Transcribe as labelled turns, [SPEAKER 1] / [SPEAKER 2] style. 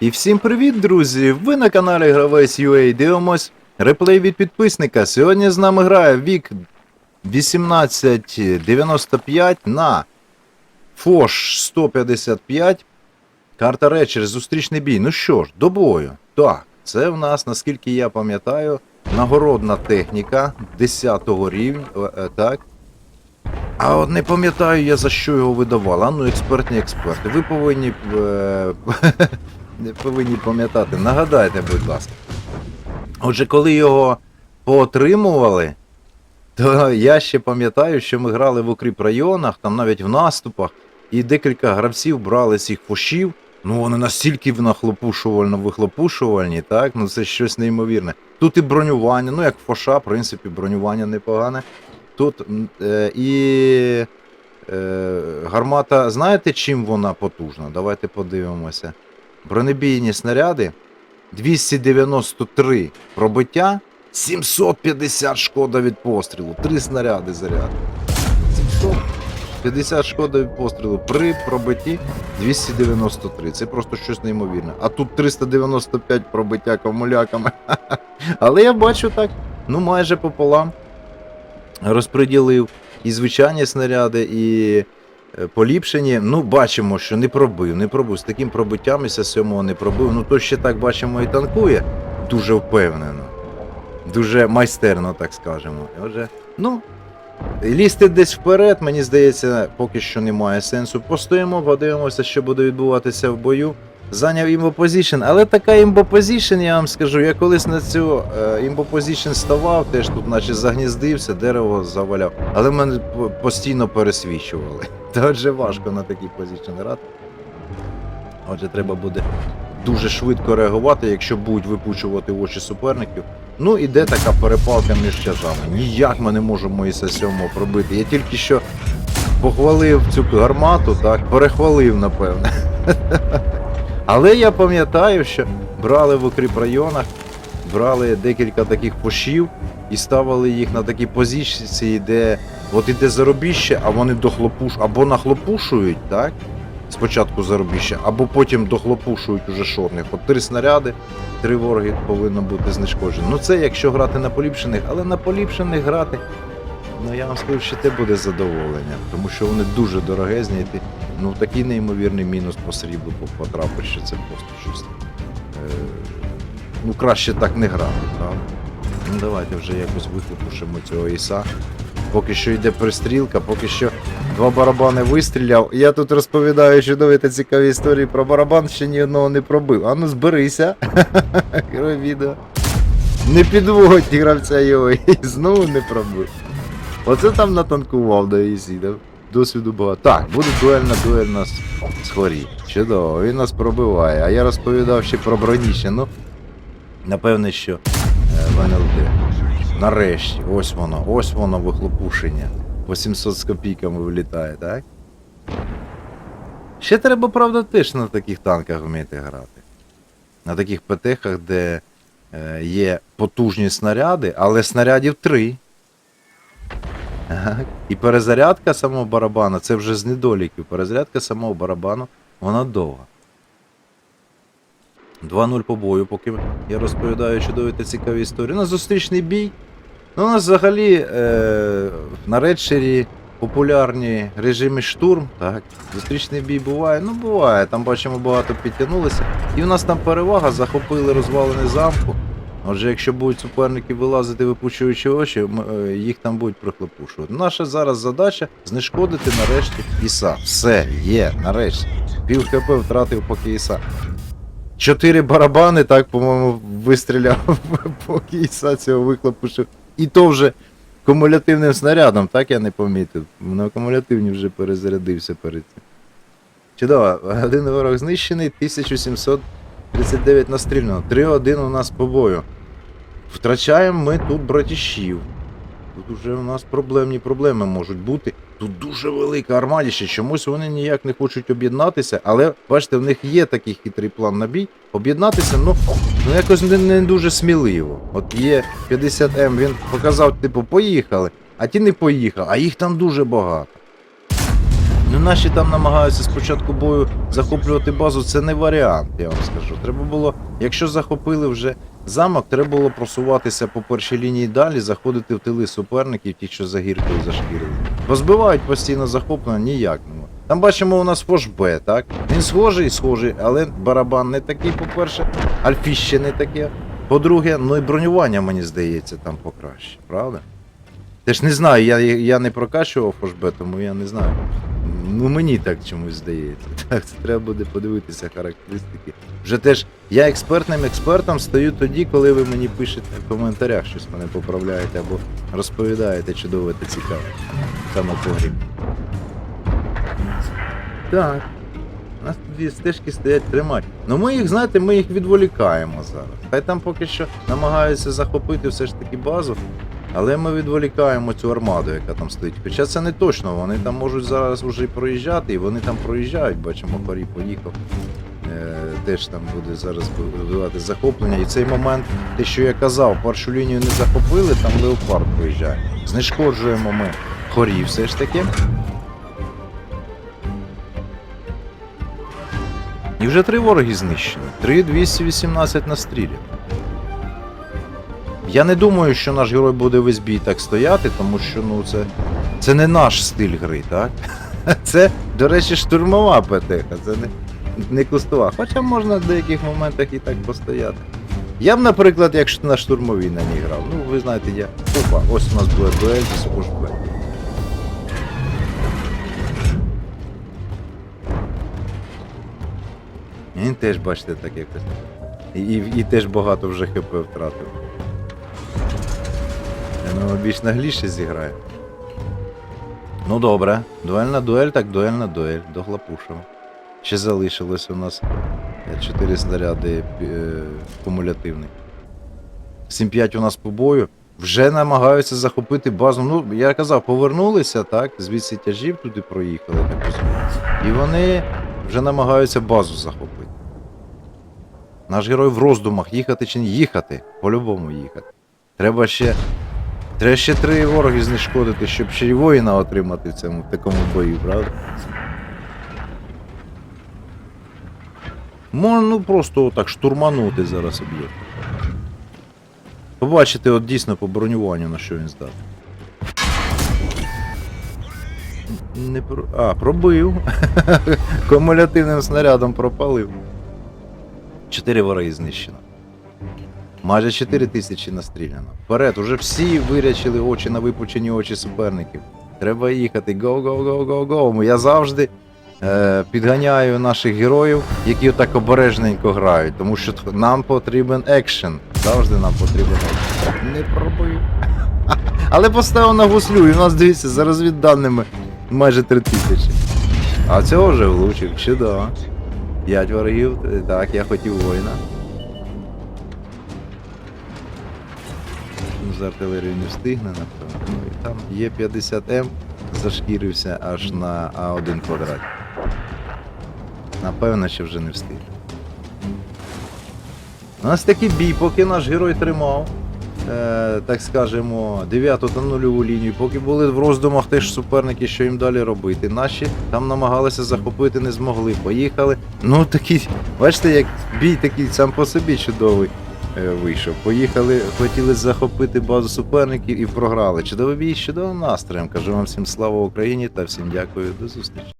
[SPEAKER 1] І всім привіт, друзі! Ви на каналі Гравець UA дивимось реплей від підписника. Сьогодні з нами грає Вік 1895 на Фош 155. Карта Речер, зустрічний бій. Ну що ж, до бою. Так, це в нас, наскільки я пам'ятаю, нагородна техніка 10 рівня. е, Так. А от не пам'ятаю я за що його видавали. А ну, експертні експерти. Ви повинні. Е, повинні пам'ятати. Нагадайте, будь ласка. Отже, коли його поотримували, то я ще пам'ятаю, що ми грали в укріп районах, там навіть в наступах, і декілька гравців брали цих фошів. Ну вони настільки нахлопушувально вихлопушувальні, так? Ну це щось неймовірне. Тут і бронювання, ну як фоша, в принципі, бронювання непогане. Тут е, і е, гармата, знаєте, чим вона потужна? Давайте подивимося. Бронебійні снаряди 293 пробиття, 750 шкода від пострілу. Три снаряди заряд. 750 шкода від пострілу при пробитті 293. Це просто щось неймовірне. А тут 395 пробиття комуляками. Але я бачу так, ну майже пополам розподілив і звичайні снаряди, і поліпшені. Ну, бачимо, що не пробив, не пробив. З таким пробиттям із сьомого не пробив. Ну, то ще так бачимо і танкує. Дуже впевнено. Дуже майстерно, так скажемо. Отже, ну. Лізти десь вперед, мені здається, поки що немає сенсу. Постоїмо, подивимося, що буде відбуватися в бою. Зайняв імбопозішн, але така імбопозішн, я вам скажу, я колись на цю е, імбопозішн ставав, теж тут наче загніздився, дерево заваляв, але мене постійно пересвічували. Та отже важко на такій позішн грати. Отже, треба буде дуже швидко реагувати, якщо будуть випучувати очі суперників. Ну, іде така перепалка між тяжами. Ніяк ми не можемо Моїса 7 пробити. Я тільки що похвалив цю гармату, так, перехвалив, напевне. Але я пам'ятаю, що брали в укріп районах, брали декілька таких пошів і ставили їх на такі позиції, де от іде заробіще, а вони дохлопуш або нахлопушують, так? Спочатку заробіще, або потім дохлопушують уже шорних. От три снаряди, три вороги повинно бути знешкоджено. Ну це якщо грати на поліпшених, але на поліпшених грати, ну я вам скажу, що це буде задоволення, тому що вони дуже дорогезні, і ти ну такий неймовірний мінус по сріблу по- потрапиш, що це просто щось. Е, ну краще так не грати, правда? Ну давайте вже якось виклопушимо цього іса. Поки що йде пристрілка, поки що два барабани вистріляв. Я тут розповідаю чудові та цікаві історії про барабан, ще ні одного не пробив. А ну зберися. Герой відео. Не підводь гравця його і знову не пробив. Оце там натанкував до ІСі, да? досвіду багато. Так, буде дуельна дуель нас з хорі. Чудово, він нас пробиває. А я розповідав ще про броніще. Ну, напевне, що е, в НЛД. Нарешті, ось воно, ось воно вихлопушення. 800 з копійками вилітає, так? Ще треба, правда, теж на таких танках вміти грати. На таких ПТХах, де е, є потужні снаряди, але снарядів три. І перезарядка самого барабану, це вже з недоліків. Перезарядка самого барабану, вона довга. 2-0 по бою, поки я розповідаю чудові та цікаві історії. На зустрічний бій. Ну, у нас взагалі е, на редшері популярні режими штурм. Так, зустрічний бій буває. Ну, буває. Там бачимо, багато підтягнулися. І в нас там перевага, захопили розвалини замку. Отже, якщо будуть суперники вилазити, випучуючи очі, е, їх там будуть прихлопушувати. Наша зараз задача знешкодити нарешті Іса. Все, є, нарешті. Пів ХП втратив поки Іса. Чотири барабани, так, по-моєму, вистріляв, поки Іса цього виклопушив. І то вже кумулятивним снарядом, так я не помітив. На кумулятивні вже перезарядився перед цим. Чудово, один ворог знищений, 1739 настріляно. 3-1 у нас по бою. Втрачаємо ми тут братішів. Тут уже у нас проблемні проблеми можуть бути. Тут дуже велика армадіще, чомусь вони ніяк не хочуть об'єднатися, але бачите, в них є такий хитрий план на бій. Об'єднатися, ну, ну якось не, не дуже сміливо. От є 50М, він показав, типу, поїхали, а ті не поїхали, а їх там дуже багато. Ну, наші там намагаються спочатку бою захоплювати базу, це не варіант, я вам скажу. Треба було, якщо захопили вже замок, треба було просуватися по першій лінії далі, заходити в тили суперників, ті, що за гіркою зашкірили. Бо збивають постійно захоплення ніяк не. Там бачимо у нас Фош Б, так? Він схожий, схожий, але барабан не такий, по-перше, альфіще не таке. По-друге, ну і бронювання, мені здається, там покраще, правда? Ти ж не знаю, я, я не прокачував Фошбе, тому я не знаю. Ну мені так чомусь здається. Так, це треба буде подивитися характеристики. Вже теж я експертним експертом стаю тоді, коли ви мені пишете в коментарях, щось мене поправляєте або розповідаєте чудово та цікаво. Саме по. Так. У нас дві стежки стоять тримати. Ну ми їх, знаєте, ми їх відволікаємо зараз. Хай там поки що намагаються захопити все ж таки базу. Але ми відволікаємо цю армаду, яка там стоїть. Хоча це не точно, вони там можуть зараз вже проїжджати, і вони там проїжджають, бачимо, Парі поїхав. Е, теж там буде зараз вбивати захоплення. І цей момент, те, що я казав, першу лінію не захопили, там леопард проїжджає. Знешкоджуємо ми хорі все ж таки. І вже три вороги знищені. Три 218 на стрілі. Я не думаю, що наш герой буде весь бій так стояти, тому що ну це, це не наш стиль гри, так? Це, до речі, штурмова ПТХ, це не, не кустова. Хоча можна в деяких моментах і так постояти. Я б, наприклад, якщо на штурмовій на ній грав. Ну, ви знаєте, я. Опа, ось у нас буде дуель зі служби. Він теж, бачите, так якось. І, і, і теж багато вже хп втратив. Я думаю, більш нагліше зіграє. Ну добре, дуельна дуель, так дуельна дуель, доглапушимо. Ще залишилось у нас 4 снаряди е, кумулятивний. 7-5 у нас по бою. Вже намагаються захопити базу. Ну, я казав, повернулися, так, звідси тяжів туди проїхали, так розумію. І вони вже намагаються базу захопити. Наш герой в роздумах їхати чи не їхати. По-любому їхати. Треба ще Треба ще три вороги знешкодити, щоб ще й воїна отримати в цьому в такому бою, правда? Можна ну просто отак штурманути зараз об'єкт. Побачите, от дійсно по бронюванню на що він здатний. Не про... А, пробив. Кумулятивним снарядом пропалив. Чотири вороги знищено. Майже 4 тисячі настріляно. Вперед, уже всі вирячили очі на випучені очі суперників. Треба їхати. Go. Я завжди е, підганяю наших героїв, які отак обережненько грають, тому що нам потрібен екшен. Завжди нам потрібен екшен. Не пробую. Але поставив на гуслю, і у нас дивіться, за розвідданими майже 3 тисячі. А цього вже влучив, чудово. П'ять ворогів, так, я хотів воїна. З артилерією не встигне, напевно. Ну, і там є 50М, зашкірився аж на А1 квадрат. Напевно, що вже не встиг. У нас такий бій, поки наш герой тримав, е, так скажемо, 9 та нульову лінію, поки були в роздумах теж суперники, що їм далі робити. Наші там намагалися захопити, не змогли. Поїхали. Ну такий, бачите, як бій такий сам по собі чудовий вийшов. Поїхали, хотіли захопити базу суперників і програли. Чудовий бій чудовим настроєм. Кажу вам всім слава Україні та всім дякую. До зустрічі.